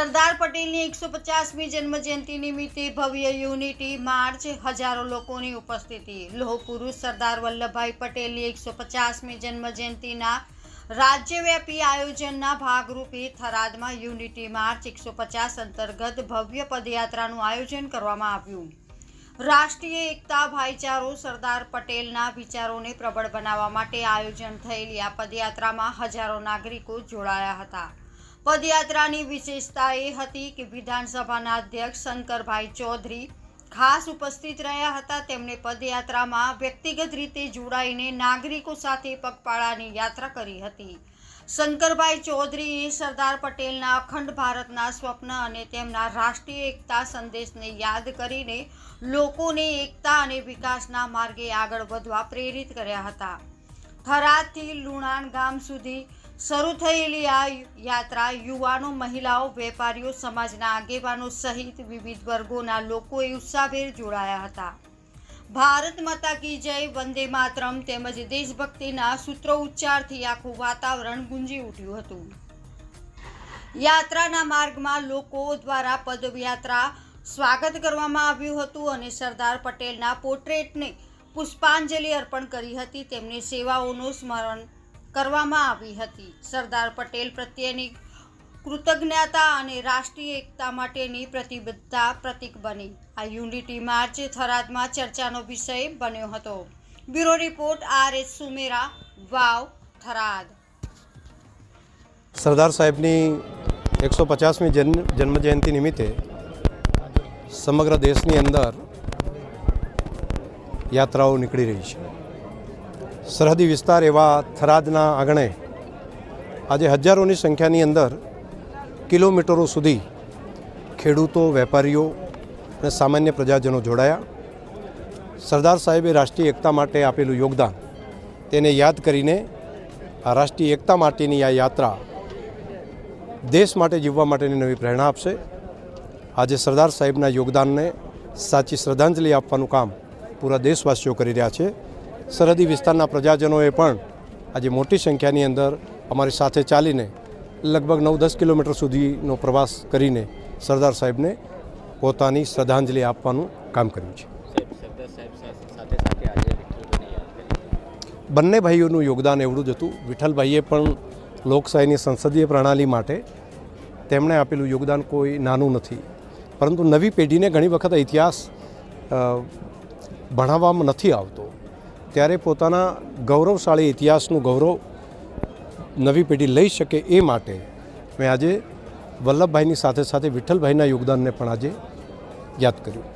પટેલની એકસો પચાસમી જન્મજયંતિ નિમિત્તે ભવ્ય યુનિટી માર્ચ હજારો લોકોની ઉપસ્થિતિ. લોહ પુરુષ સરદાર વલ્લભભાઈ પટેલની એકસો પચાસમી જન્મજયંતિના રાજ્યવ્યાપી આયોજનના ભાગરૂપે થરાદમાં યુનિટી માર્ચ એકસો પચાસ અંતર્ગત ભવ્ય પદયાત્રાનું આયોજન કરવામાં આવ્યું. રાષ્ટ્રીય એકતા ભાઈચારો સરદાર પટેલના વિચારોને પ્રબળ બનાવવા માટે આયોજન થયેલી આ પદયાત્રામાં હજારો નાગરિકો જોડાયા હતા. પદયાત્રાની વિશેષતા એ હતી કે વિધાનસભાના અધ્યક્ષ શંકરભાઈ ચૌધરી ખાસ ઉપસ્થિત રહ્યા હતા. તેમણે પદયાત્રામાં વ્યક્તિગત રીતે જોડાઈને નાગરિકો સાથે પગપાળાની યાત્રા કરી હતી. શંકરભાઈ ચૌધરીએ સરદાર પટેલના અખંડ ભારતના સ્વપ્ન અને તેમના રાષ્ટ્રીય એકતા સંદેશને યાદ કરીને લોકોને એકતા અને વિકાસના માર્ગે આગળ વધવા પ્રેરિત કર્યા હતા. થરાદથી લુણાણ ગામ સુધી શરૂ થયેલી આ યાત્રા યુવાનો, મહિલાઓ, વેપારીઓ, સમાજના આગેવાનો સહિત વિવિધ વર્ગોના લોકોએ ઉત્સાહભેર જોડાયા હતા. ભારત માતા કી જય, વંદે માતરમ તેમજ દેશભક્તિના સૂત્રો ઉચ્ચારથી આખું વાતાવરણ ગુંજી ઉઠ્યું હતું. યાત્રાના માર્ગમાં લોકો દ્વારા પદયાત્રા સ્વાગત કરવામાં આવ્યું હતું અને સરદાર પટેલના પોર્ટ્રેટને પુષ્પાંજલિ અર્પણ કરી હતી. તેમની સેવાઓનું સ્મરણ કરવામાં આવી હતી. સરદાર પટેલ પ્રત્યેની કૃતજ્ઞતા અને રાષ્ટ્રીય એકતા માટેની પ્રતિબદ્ધતા પ્રતીક બની. આ યુનિટી માર્ચ થરાદમાં ચર્ચાનો વિષય બન્યો હતો. Bureau report, R S Sumera, Vav, Tharad. Sardar સાહેબની એકસો પચાસમી જન્મ, જન્મજયંતિ નિમિત્તે સમગ્ર દેશની અંદર યાત્રાઓ નીકળી રહી છે. સરહદી વિસ્તાર એવા થરાદના આંગણે આજે હજારોની સંખ્યાની અંદર કિલોમીટરો સુધી ખેડૂતો, વેપારીઓ અને સામાન્ય પ્રજાજનો જોડાયા. સરદાર સાહેબે રાષ્ટ્રીય એકતા માટે આપેલું યોગદાન તેને યાદ કરીને આ રાષ્ટ્રીય એકતા માટેની આ યાત્રા દેશ માટે જીવવા માટેની નવી પ્રેરણા આપશે. આજે સરદાર સાહેબના યોગદાનને સાચી શ્રદ્ધાંજલિ આપવાનું કામ પૂરા દેશવાસીઓ કરી રહ્યા છે. સરહદી વિસ્તારના પ્રજાજનોએ પણ આજે મોટી સંખ્યાની અંદર અમારી સાથે ચાલીને લગભગ નવ દસ કિલોમીટર સુધીનો પ્રવાસ કરીને સરદાર સાહેબને પોતાની શ્રદ્ધાંજલિ આપવાનું કામ કર્યું છે. બંને ભાઈઓનું યોગદાન એવડું જ હતું. વિઠ્ઠલભાઈએ પણ લોકશાહીની સંસદીય પ્રણાલી માટે તેમણે આપેલું યોગદાન કોઈ નાનું નથી. પરંતુ નવી પેઢીને ઘણી વખત ઇતિહાસ ભણાવવામાં નથી આવતો, ત્યારે પોતાના ગૌરવશાળી ઇતિહાસનું ગૌરવ નવી પેઢી લઈ શકે એ માટે મેં આજે વલ્લભભાઈની સાથે સાથે વિઠ્ઠલભાઈના યોગદાનને પણ આજે યાદ કર્યું.